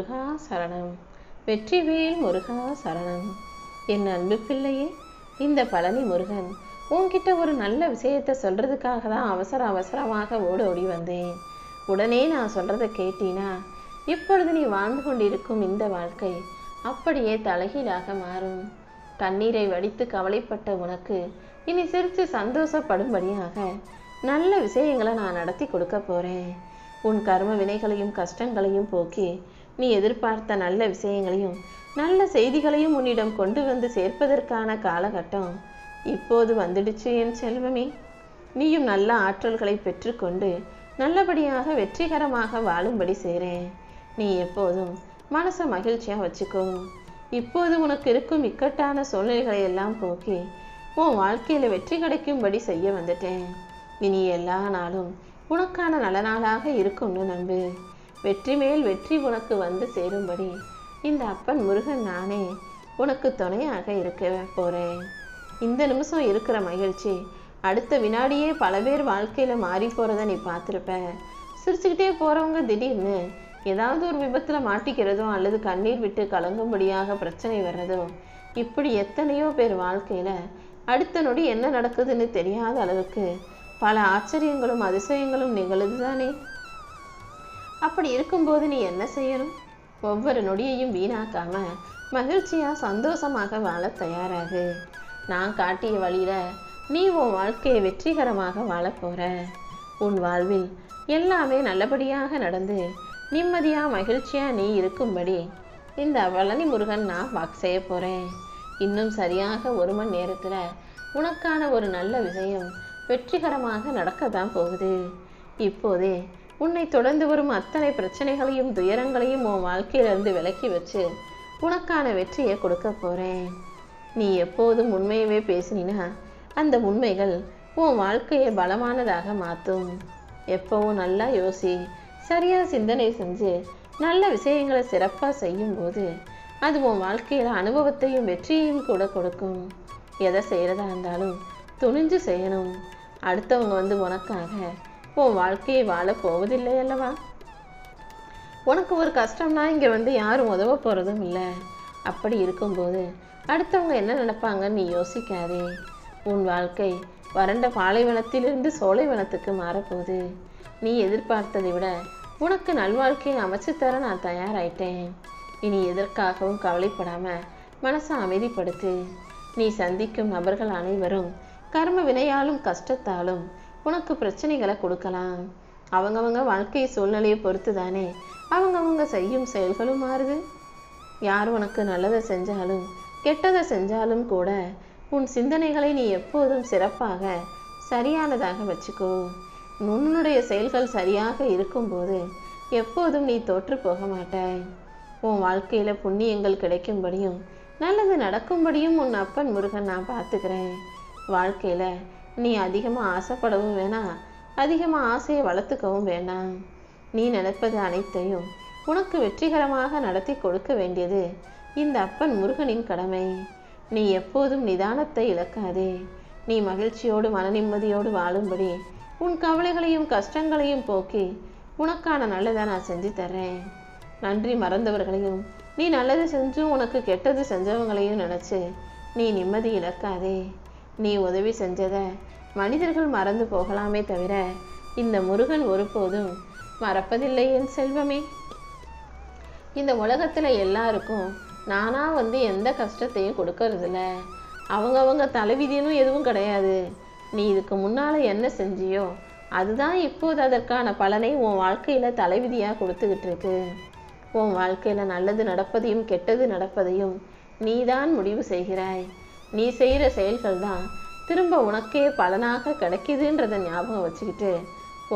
முருகா சரணம். வெற்றிவேல் முருகா சரணம். என் அன்பு பிள்ளையே இந்த பழனி முருகன் உன்கிட்ட ஒரு நல்ல விஷயத்தை சொல்றதுக்காக தான் அவசர அவசரமாக ஓடி ஓடி வந்தேன். உடனே நான் சொல்றதை கேட்டீனா இப்பொழுது நீ வாழ்ந்து கொண்டிருக்கும் இந்த வாழ்க்கை அப்படியே தலைகீழாக மாறும். கண்ணீரை வடித்து கவலைப்பட்ட உனக்கு இனி சிரித்து சந்தோஷப்படும்படியாக நல்ல விஷயங்களை நான் நடத்தி கொடுக்க போறேன். உன் கர்ம வினைகளையும் கஷ்டங்களையும் போக்கி நீ எதிர்பார்த்த நல்ல விஷயங்களையும் நல்ல செய்திகளையும் உன்னிடம் கொண்டு வந்து சேர்ப்பதற்கான காலகட்டம் இப்போது வந்துடுச்சு என் செல்வமே. நீயும் நல்ல ஆற்றல்களை பெற்றுக்கொண்டு நல்லபடியாக வெற்றிகரமாக வாழும்படி செய்கிறேன். நீ எப்போதும் மனசை மகிழ்ச்சியாக வச்சுக்கோ. இப்போது உனக்கு இருக்கும் இக்கட்டான சூழ்நிலைகளை எல்லாம் போக்கி உன் வாழ்க்கையில் வெற்றி கிடைக்கும்படி செய்ய வந்துட்டேன். இனி எல்லா நாளும் உனக்கான நல்ல நாளாக இருக்கும்னு நம்பு. வெற்றி மேல் வெற்றி உனக்கு வந்து சேரும்படி. இந்த அப்பன் முருகன் நானே உனக்கு துணையாக இருக்க போகிறேன் இந்த நிமிஷம் இருக்கிற மகிழ்ச்சி. அடுத்த வினாடியே பல பேர் வாழ்க்கையில் மாறி போகிறத நீ பார்த்துருப்ப. சிரிச்சுக்கிட்டே போகிறவங்க திடீர்னு ஏதாவது ஒரு விபத்தில் மாட்டிக்கிறதோ அல்லது கண்ணீர் விட்டு கலங்கும்படியாக பிரச்சனை வர்றதோ இப்படி எத்தனையோ பேர் வாழ்க்கையில் அடுத்த நொடி என்ன நடக்குதுன்னு தெரியாத அளவுக்கு பல ஆச்சரியங்களும் அதிசயங்களும் நிகழுதுதானே. அப்படி இருக்கும்போது நீ என்ன செய்யணும்? ஒவ்வொரு நொடியையும் வீணாக்காம மகிழ்ச்சியா சந்தோஷமாக வாழ தயாராகு. நான் காட்டிய வழியில நீ உன் வாழ்க்கையை வெற்றிகரமாக வாழப் போற. உன் வாழ்வில் எல்லாமே நல்லபடியாக நடந்து நிம்மதியா மகிழ்ச்சியா நீ இருக்கும்படி இந்த பழனி முருகன் நான் வாக்கு செய்ய போறேன். இன்னும் சரியாக ஒரு மணி நேரத்துல உனக்கான ஒரு நல்ல விஷயம் வெற்றிகரமாக நடக்கத்தான் போகுது. இப்போதே உன்னை தொடர்ந்து வரும் அத்தனை பிரச்சனைகளையும் துயரங்களையும் உன் வாழ்க்கையிலிருந்து விலக்கி வச்சு உனக்கான வெற்றியை கொடுக்க போறேன். நீ எப்போதும் உண்மையவே பேசினா அந்த உண்மைகள் உன் வாழ்க்கையை பலமானதாக மாற்றும் எப்பவும் நல்லா யோசி சரியாக சிந்தனை செஞ்சு நல்ல விஷயங்களை சிறப்பாக செய்யும்போது அது உன் வாழ்க்கையில் அனுபவத்தையும் வெற்றியையும் கூட கொடுக்கும். எதை செய்கிறதா இருந்தாலும் துணிஞ்சு செய்யணும். அடுத்தவங்க வந்து உனக்காக உன் வாழ்க்கையை வாழப் போவதில்லை அல்லவா உனக்கு ஒரு கஷ்டம்னா இங்கே வந்து யாரும் உதவ போகிறதும் இல்லை. அப்படி இருக்கும்போது அடுத்தவங்க என்ன நினைப்பாங்கன்னு நீ யோசிக்காதே. உன் வாழ்க்கை வறண்ட பாலைவனத்திலிருந்து சோலைவனத்துக்கு மாறப்போகுது. நீ எதிர்பார்த்ததை விட உனக்கு நல்வாழ்க்கையை அமைச்சு தர நான் தயாராயிட்டேன். இனி எதற்காகவும் கவலைப்படாமல் மனசை அமைதிப்படுத்து. நீ சந்திக்கும் நபர்கள் அனைவரும் கர்ம வினையாலும் கஷ்டத்தாலும் உனக்கு பிரச்சனைகளை கொடுக்கலாம். அவங்கவங்க வாழ்க்கை சூழ்நிலையை பொறுத்து தானே. அவங்கவங்க செய்யும் செயல்களும் மாறுது. யார் உனக்கு நல்லதை செஞ்சாலும் கெட்டதை செஞ்சாலும் கூட உன் சிந்தனைகளை நீ எப்போதும் சிறப்பாக சரியானதாக வச்சுக்கோ. உன்னுடைய செயல்கள் சரியாக இருக்கும்போது எப்போதும் நீ தோற்று போக மாட்டாய் உன் வாழ்க்கையில் புண்ணியங்கள் கிடைக்கும்படியும் நல்லது நடக்கும்படியும் உன் அப்பன் முருகன் நான் பார்த்துக்கிறேன். வாழ்க்கையில் நீ அதிகமாக ஆசைப்படவும் வேணாம். அதிகமாக ஆசையை வளர்த்துக்கவும் வேண்டாம் நீ நினைப்பது அனைத்தையும் உனக்கு வெற்றிகரமாக நடத்தி கொடுக்க வேண்டியது இந்த அப்பன் முருகனின் கடமை. நீ எப்போதும் நிதானத்தை இழக்காதே. நீ மகிழ்ச்சியோடு மன நிம்மதியோடு வாழும்படி உன் கவலைகளையும் கஷ்டங்களையும் போக்கி உனக்கான நல்லதை நான் செஞ்சு தர்றேன். நன்றி மறந்தவர்களையும் நீ நல்லது செஞ்சும் உனக்கு கெட்டது செஞ்சவங்களையும் நினச்சி நீ நிம்மதி இழக்காதே. நீ உதவி செஞ்சதை மனிதர்கள் மறந்து போகலாமே தவிர இந்த முருகன் ஒருபோதும் மறப்பதில்லை என் செல்வமே. இந்த உலகத்தில் எல்லாருக்கும் நானா வந்து எந்த கஷ்டத்தையும் கொடுக்கறதில்ல. அவங்கவங்க தலைவிதினும் எதுவும் கிடையாது. நீ இதுக்கு முன்னால் என்ன செஞ்சியோ அதுதான் இப்போது அதற்கான பலனை உன் வாழ்க்கையில் தலைவிதியாக கொடுத்துக்கிட்டு இருக்கு உன் வாழ்க்கையில் நல்லது நடப்பதையும் கெட்டது நடப்பதையும் நீதான் முடிவு செய்கிறாய். நீ செய்கிற செயல்கள் தான் திரும்ப உனக்கே பலனாக கிடைக்குதுன்றதை ஞாபகம் வச்சுக்கிட்டு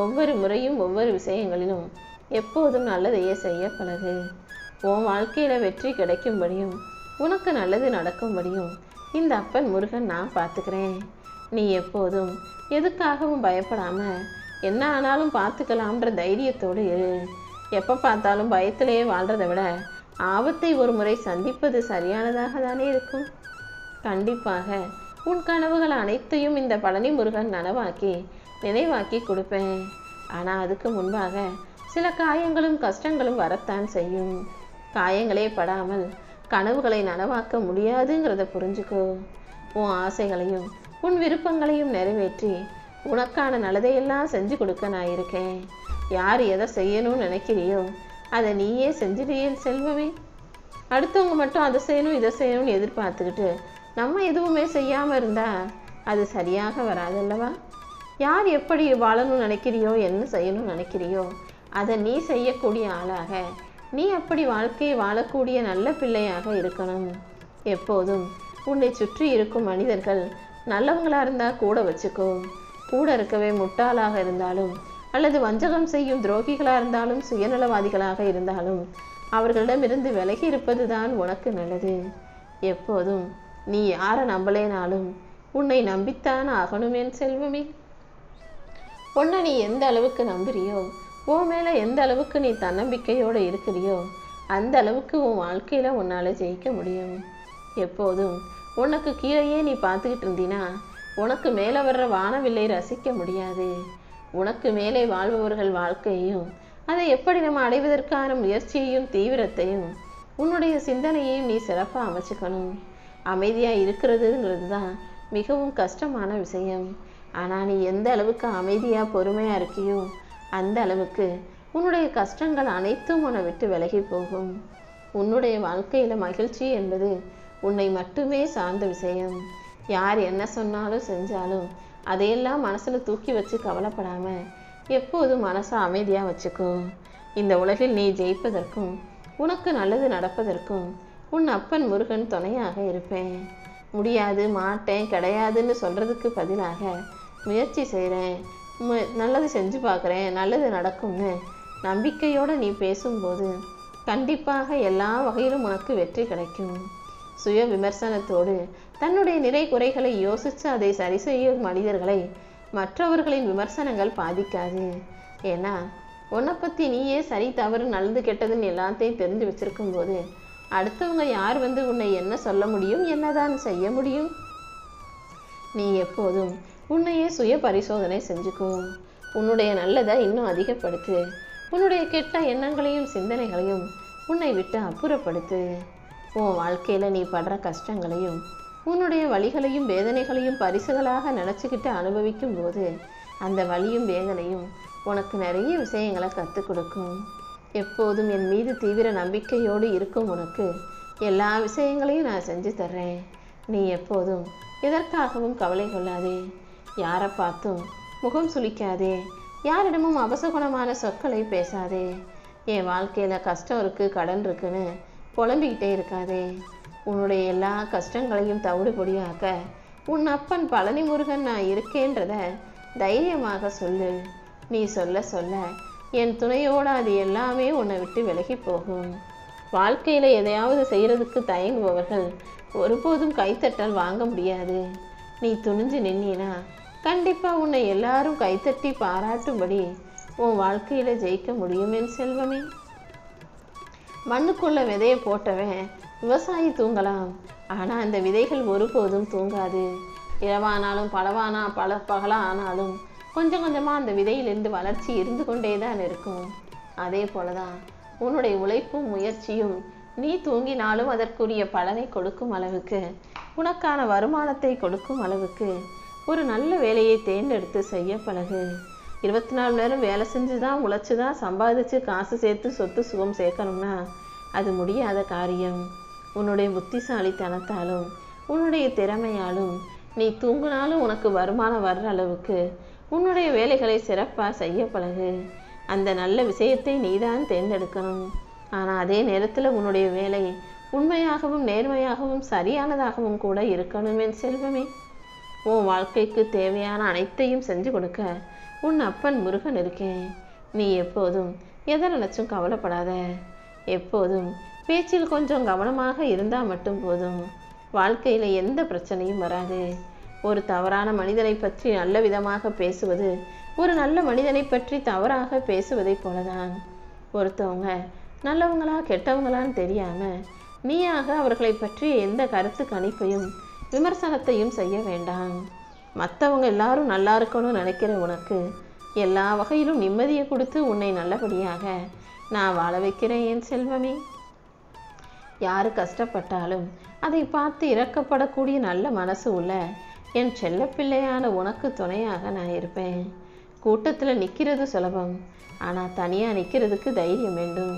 ஒவ்வொரு முறையும் ஒவ்வொரு விஷயங்களிலும் எப்போதும் நல்லதையே செய்ய பழகு. உன் வாழ்க்கையில் வெற்றி கிடைக்கும்படியும் உனக்கு நல்லது நடக்கும்படியும் இந்த அப்பன் முருகன் நான் பார்த்துக்கிறேன். நீ எப்போதும் எதுக்காகவும் பயப்படாமல் என்ன ஆனாலும் பார்த்துக்கலாம்ன்ற தைரியத்தோடு இரு. எப்போ பார்த்தாலும் பயத்திலேயே வாழ்கிறத விட ஆபத்தை ஒரு முறை சந்திப்பது சரியானதாக தானே இருக்கும்? கண்டிப்பாக. உன் கனவுகள் அனைத்தையும் இந்த பழனி முருகன் நனவாக்கி நினைவாக்கி கொடுப்பேன். ஆனால் அதுக்கு முன்பாக சில காயங்களும் கஷ்டங்களும் வரத்தான் செய்யும். காயங்களே படாமல் கனவுகளை நனவாக்க முடியாதுங்கிறத புரிஞ்சுக்கோ. உன் ஆசைகளையும் உன் விருப்பங்களையும் நிறைவேற்றி உனக்கான நல்லதையெல்லாம் செஞ்சு கொடுக்க நான் இருக்கேன். யார் எதை செய்யணும்னு நினைக்கிறியோ அதை நீயே செஞ்சிடுயேன் செல்வமே. அடுத்தவங்க மட்டும் அதை செய்யணும் இதை செய்யணும்னு எதிர்பார்த்துக்கிட்டு நம்ம எதுவுமே செய்யாமல் இருந்தால் அது சரியாக வராது அல்லவா? யார் எப்படி வாழணும்னு நினைக்கிறியோ என்ன செய்யணும்னு நினைக்கிறியோ அதை நீ செய்யக்கூடிய ஆளாக நீ அப்படி வாழ்க்கையை வாழக்கூடிய நல்ல பிள்ளையாக இருக்கணும்? எப்போதும் உன்னை சுற்றி இருக்கும் மனிதர்கள் நல்லவங்களாக இருந்தால் கூட வச்சுக்கோ. கூட இருக்கவே முட்டாளாக இருந்தாலும் அல்லது வஞ்சகம் செய்யும் துரோகிகளாக இருந்தாலும் சுயநலவாதிகளாக இருந்தாலும் அவர்களிடமிருந்து விலகி இருப்பது தான் உனக்கு நல்லது. எப்போதும் நீ யாரை நம்பலேனாலும் உன்னை நம்பித்தான் ஆகணும் என் செல்வமே. உன்னை நீ எந்த அளவுக்கு நம்புறியோ உன் மேலே எந்த அளவுக்கு நீ தன்னம்பிக்கையோடு இருக்கிறியோ அந்த அளவுக்கு உன் வாழ்க்கையில் உன்னால் ஜெயிக்க முடியும். எப்போதும் உனக்கு கீழேயே நீ பார்த்துக்கிட்டு இருந்தீனா உனக்கு மேலே வர்ற வானவில்லை ரசிக்க முடியாது. உனக்கு மேலே வாழ்பவர்கள் வாழ்க்கையையும் அதை எப்படி நம்ம அடைவதற்கான முயற்சியையும் தீவிரத்தையும் உன்னுடைய சிந்தனையையும் நீ சிறப்பாக அமைச்சுக்கணும். அமைதியாக இருக்கிறதுங்கிறது தான் மிகவும் கஷ்டமான விஷயம். ஆனால் நீ எந்த அளவுக்கு அமைதியாக பொறுமையாக இருக்கியோ அந்த அளவுக்கு உன்னுடைய கஷ்டங்கள் அனைத்தும் உன்னை விட்டு விலகி போகும். உன்னுடைய வாழ்க்கையில் மகிழ்ச்சி என்பது உன்னை மட்டுமே சார்ந்த விஷயம். யார் என்ன சொன்னாலும் செஞ்சாலும் அதையெல்லாம் மனசில் தூக்கி வச்சு கவலைப்படாமல் எப்போதும் மனசை அமைதியாக வச்சுக்கோ. இந்த உலகில் நீ ஜெயிப்பதற்கும் உனக்கு நல்லது நடப்பதற்கும் உன் அப்பன் முருகன் துணையாக இருப்பேன். முடியாது மாட்டேன் கிடையாதுன்னு சொல்கிறதுக்கு பதிலாக முயற்சி செய்கிறேன் மு நல்லது செஞ்சு பார்க்குறேன் நல்லது நடக்கும்னு நம்பிக்கையோடு நீ பேசும்போது கண்டிப்பாக எல்லா வகையிலும் உனக்கு வெற்றி கிடைக்கும். சுய விமர்சனத்தோடு தன்னுடைய நிறை குறைகளை யோசித்து அதை சரி செய்யும் மனிதர்களை மற்றவர்களின் விமர்சனங்கள் பாதிக்காது. ஏன்னா உன்னை பற்றி நீயே சரி தவறு நல்லது கெட்டதுன்னு எல்லாத்தையும் தெரிஞ்சு வச்சுருக்கும்போது போது அடுத்தவங்க யார் வந்து உன்னை என்ன சொல்ல முடியும் என்னதான் செய்ய முடியும்? நீ எப்போதும் உன்னையே சுய பரிசோதனை செஞ்சுக்கும் உன்னுடைய நல்லதை இன்னும் அதிகப்படுத்து. உன்னுடைய கெட்ட எண்ணங்களையும் சிந்தனைகளையும் உன்னை விட்டு அப்புறப்படுத்து. உன் வாழ்க்கையில் நீ படுற கஷ்டங்களையும் உன்னுடைய வழிகளையும் வேதனைகளையும் பரிசுகளாக நினச்சிக்கிட்டு அனுபவிக்கும் போது அந்த வலியும் வேதனையும் உனக்கு நிறைய விஷயங்களை கற்றுக் கொடுக்கும். எப்போதும் என் மீது தீவிர நம்பிக்கையோடு இருக்கும் உனக்கு எல்லா விஷயங்களையும் நான் செஞ்சு தர்றேன். நீ எப்போதும் எதற்காகவும் கவலை கொள்ளாதே. யாரை பார்த்தும் முகம் சுளிக்காதே. யாரிடமும் அபசகுணமான சொற்களை பேசாதே. என் வாழ்க்கையில் கஷ்டம் இருக்குது கடன் இருக்குன்னு புலம்பிக்கிட்டே இருக்காதே. உன்னுடைய எல்லா கஷ்டங்களையும் தவிடு பொடியாக்க உன் அப்பன் பழனி முருகன் நான் இருக்கேன்றத தைரியமாக சொல்லு. நீ சொல்ல சொல்ல என் துணையோடு அது எல்லாமே உன்னை விட்டு விலகி போகும். வாழ்க்கையில் எதையாவது செய்கிறதுக்கு தயங்குபவர்கள் ஒருபோதும் கைத்தட்டல் வாங்க முடியாது. நீ துணிஞ்சு நின்னா கண்டிப்பாக உன்னை எல்லாரும் கைத்தட்டி பாராட்டும்படி உன் வாழ்க்கையில் ஜெயிக்க முடியும் என் செல்வமே. மண்ணுக்குள்ள விதையை போட்டவன் விவசாயி தூங்கலாம். ஆனால் அந்த விதைகள் ஒருபோதும் தூங்காது. இரவானாலும் பலவானா பல பகலா ஆனாலும் கொஞ்சம் கொஞ்சமாக அந்த விதையிலிருந்து வளர்ச்சி இருந்து கொண்டே தான் இருக்கும். அதே போல தான் உன்னுடைய உழைப்பும் முயற்சியும் நீ தூங்கினாலும் அதற்குரிய பலனை கொடுக்கும் அளவுக்கு உனக்கான வருமானத்தை கொடுக்கும் அளவுக்கு ஒரு நல்ல வேலையை தேர்ந்தெடுத்து செய்ய பழகு. இருபத்தி நாலு நேரம் வேலை செஞ்சு தான் உழைச்சி தான் சம்பாதிச்சு காசு சேர்த்து சொத்து சுகம் சேர்க்கணும்னா அது முடியாத காரியம். உன்னுடைய புத்திசாலித்தனத்தாலும் உன்னுடைய திறமையாலும் நீ தூங்கினாலும் உனக்கு வருமானம் வர்ற அளவுக்கு உன்னுடைய வேலைகளை சிறப்பாக செய்ய பழகு. அந்த நல்ல விஷயத்தை நீதான் தேர்ந்தெடுக்கணும். ஆனால் அதே நேரத்தில் உன்னுடைய வேலை உண்மையாகவும் நேர்மையாகவும் சரியானதாகவும் கூட இருக்கணும் என் செல்வமே. உன் வாழ்க்கைக்கு தேவையான அனைத்தையும் செஞ்சு கொடுக்க உன் அப்பன் முருகன் இருக்கேன் நீ எப்போதும் எதை நினச்சும் கவலைப்படாத. எப்போதும் பேச்சில் கொஞ்சம் கவனமாக இருந்தால் மட்டும் போதும். வாழ்க்கையில் எந்த பிரச்சனையும் வராது. ஒரு தவறான மனிதனை பற்றி நல்ல விதமாக பேசுவது ஒரு நல்ல மனிதனை பற்றி தவறாக பேசுவதைப் போலதான். ஒருத்தவங்க நல்லவங்களா கெட்டவங்களான்னு தெரியாம நீயாக அவர்களை பற்றி எந்த கருத்து கணிப்பையும் விமர்சனத்தையும் செய்ய வேண்டாம். மற்றவங்க எல்லாரும் நல்லா இருக்கணும்னு நினைக்கிற உனக்கு எல்லா வகையிலும் நிம்மதியை கொடுத்து உன்னை நல்லபடியாக நான் வாழ வைக்கிறேன் என் செல்வமே. யாரு கஷ்டப்பட்டாலும் அதை பார்த்து இறக்கப்படக்கூடிய நல்ல மனசு உள்ள என் செல்லப்பிள்ளையான உனக்கு துணையாக நான் இருப்பேன். கூட்டத்தில் நிற்கிறது சுலபம். ஆனால் தனியாக நிற்கிறதுக்கு தைரியம் வேண்டும்.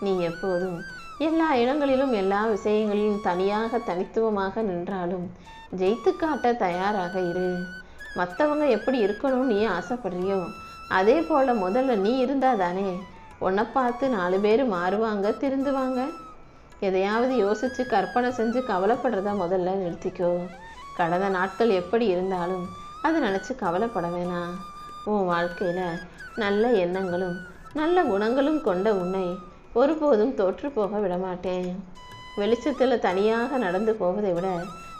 நீ எப்போதும் எல்லா இடங்களிலும் எல்லா விஷயங்களிலும் தனியாக தனித்துவமாக நின்றாலும் ஜெயித்து காட்ட தயாராக இரு. மற்றவங்க எப்படி இருக்கணும்னு நீ ஆசைப்படுறியோ அதே போல் முதல்ல நீ இருந்தால் தானே. உன்னை பார்த்து நாலு பேர் மாறுவாங்க திருந்துவாங்க. எதையாவது யோசித்து கற்பனை செஞ்சு கவலைப்படுறத முதல்ல நிறுத்திக்கோ. கடந்த நாட்கள் எப்படி இருந்தாலும் அதை நினச்சி கவலைப்பட வேணாம் உன் வாழ்க்கையில் நல்ல எண்ணங்களும் நல்ல குணங்களும் கொண்ட உன்னை ஒருபோதும் தோற்று போக விடமாட்டேன் வெளிச்சத்தில் தனியாக நடந்து போவதை விட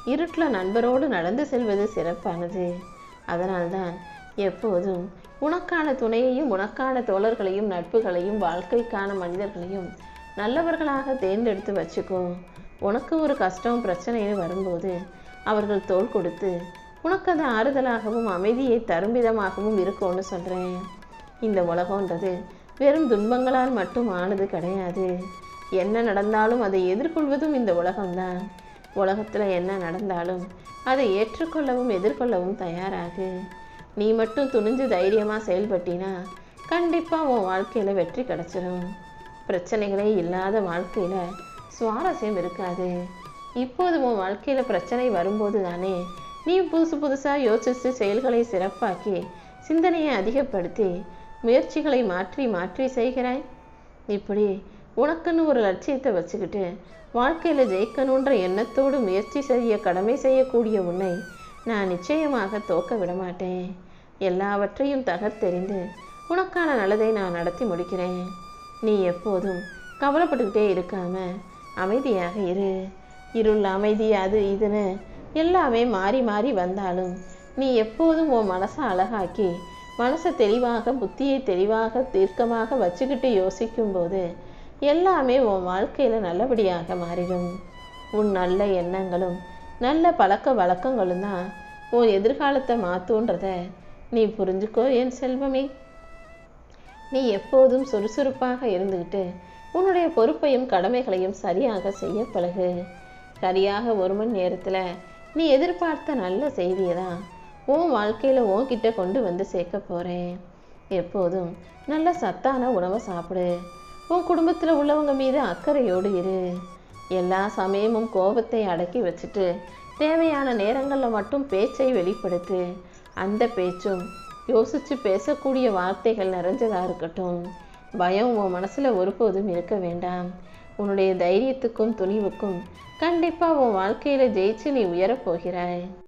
இருட்டில் நண்பரோடு நடந்து செல்வது சிறப்பானது. அதனால்தான் எப்போதும் உனக்கான துணையையும் உனக்கான தோழர்களையும் நட்புகளையும் வாழ்க்கைக்கான மனிதர்களையும் நல்லவர்களாக தேர்ந்தெடுத்து வச்சுக்கோ. உனக்கு ஒரு கஷ்டம் பிரச்சனைன்னு வரும்போது அவர்கள் தோள் கொடுத்து உனக்கு அது ஆறுதலாகவும் அமைதியை தரும் விதமாகவும் இருக்கும்னு சொல்கிறேன் இந்த உலகன்றது வெறும் துன்பங்களால் மட்டும் ஆனது கிடையாது. என்ன நடந்தாலும் அதை எதிர்கொள்வதும் இந்த உலகம்தான். உலகத்தில் என்ன நடந்தாலும் அதை ஏற்றுக்கொள்ளவும் எதிர்கொள்ளவும் தயாராகு. நீ மட்டும் துணிஞ்சு தைரியமாக செயல்பட்டினா கண்டிப்பாக உன் வாழ்க்கையில் வெற்றி கிடச்சிரும். பிரச்சனைகளே இல்லாத வாழ்க்கையில் சுவாரஸ்யம் இருக்காது. இப்போது உன் வாழ்க்கையில் பிரச்சனை வரும்போது தானே நீ புதுசு புதுசாக யோசித்து செயல்களை சிறப்பாக்கி சிந்தனையை அதிகப்படுத்தி முயற்சிகளை மாற்றி மாற்றி செய்கிறாய். இப்படி உனக்குன்னு ஒரு லட்சியத்தை வச்சுக்கிட்டு வாழ்க்கையில் ஜெயிக்கணுன்ற எண்ணத்தோடு முயற்சி செய்ய கடமை செய்யக்கூடிய உன்னை நான் நிச்சயமாக தோக்க விட மாட்டேன். எல்லாவற்றையும் தகர்த்தெறிந்து உனக்கான நல்லதை நான் நடத்தி முடிக்கிறேன். நீ எப்போதும் கவலைப்பட்டுக்கிட்டே இருக்காம அமைதியாக இரு. இருள் அமைதி அது இதுன்னு எல்லாமே மாறி மாறி வந்தாலும் நீ எப்போதும் உன் மனசை அழகாக்கி மனசை தெளிவாக புத்தியை தெளிவாக தீர்க்கமாக வச்சுக்கிட்டு யோசிக்கும்போது எல்லாமே உன் வாழ்க்கையில் நல்லபடியாக மாறிடும். உன் நல்ல எண்ணங்களும் நல்ல பழக்க வழக்கங்களும் தான் உன் எதிர்காலத்தை மாற்றுன்றத நீ புரிஞ்சுக்கோ என் செல்வமே. நீ எப்போதும் சுறுசுறுப்பாக இருந்துக்கிட்டு உன்னுடைய பொறுப்பையும் கடமைகளையும் சரியாக செய்ய பழகு. சரியாக ஒரு மணி நேரத்தில் நீ எதிர்பார்த்த நல்ல செய்தியை தான் உன் வாழ்க்கையில் உன்கிட்ட கொண்டு வந்து சேர்க்க போகிறேன் எப்போதும் நல்ல சத்தான உணவை சாப்பிடு. உன் குடும்பத்தில் உள்ளவங்க மீது அக்கறையோடு இரு. எல்லா சமயமும் கோபத்தை அடக்கி வச்சுட்டு தேவையான நேரங்களில் மட்டும் பேச்சை வெளிப்படுத்து. அந்த பேச்சும் யோசித்து பேசக்கூடிய வார்த்தைகள் நிறைஞ்சதாக இருக்கட்டும். பயம் உன் மனசில் ஒருபோதும் இருக்க வேண்டாம். உன்னுடைய தைரியத்துக்கும் துணிவுக்கும் கண்டிப்பாக உன் வாழ்க்கையில் ஜெயிச்சு நீ உயரப் போகிறாய்.